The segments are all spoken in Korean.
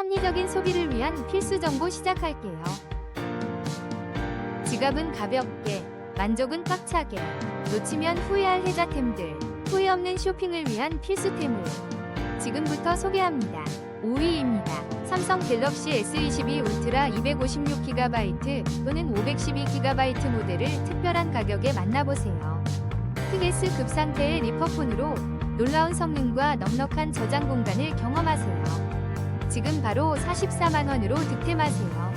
합리적인 소비를 위한 필수 정보 시작할게요. 지갑은 가볍게, 만족은 꽉차게, 놓치면 후회할 혜자템들, 후회 없는 쇼핑을 위한 필수템을 지금부터 소개합니다. 5위입니다. 삼성 갤럭시 S22 울트라 256GB 또는 512GB 모델을 특별한 가격에 만나보세요. 흑S 급 상태의 리퍼폰으로 놀라운 성능과 넉넉한 저장 공간을 경험하세요. 지금 바로 44만원으로 득템하세요.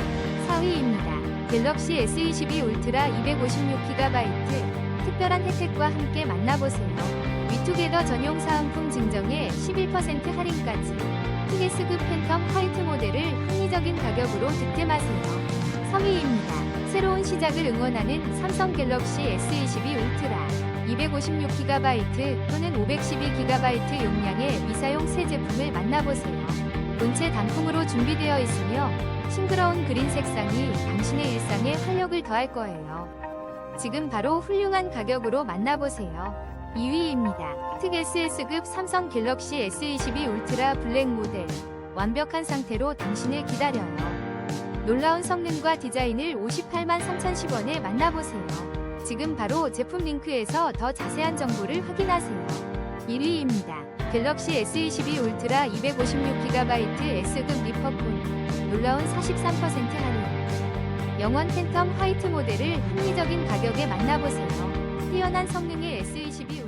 4위입니다. 갤럭시 S22 울트라 256GB 특별한 혜택과 함께 만나보세요. 위투게더 전용 사은품 증정에 11% 할인까지 흑스급 팬텀 화이트 모델을 합리적인 가격으로 득템하세요. 3위입니다. 새로운 시작을 응원하는 삼성 갤럭시 S22 울트라 256GB 또는 512GB 용량의 미사용 새 제품을 만나보세요. 본체 단품으로 준비되어 있으며 싱그러운 그린 색상이 당신의 일상에 활력을 더할 거예요. 지금 바로 훌륭한 가격으로 만나보세요. 2위입니다. 특 SS급 삼성 갤럭시 S22 울트라 블랙 모델. 완벽한 상태로 당신을 기다려요. 놀라운 성능과 디자인을 58만 3,010원에 만나보세요. 지금 바로 제품 링크에서 더 자세한 정보를 확인하세요. 1위입니다. 갤럭시 S22 울트라 256GB S급 리퍼폰. 놀라운 43% 할인. 영원 팬텀 화이트 모델을 합리적인 가격에 만나보세요. 뛰어난 성능의 S22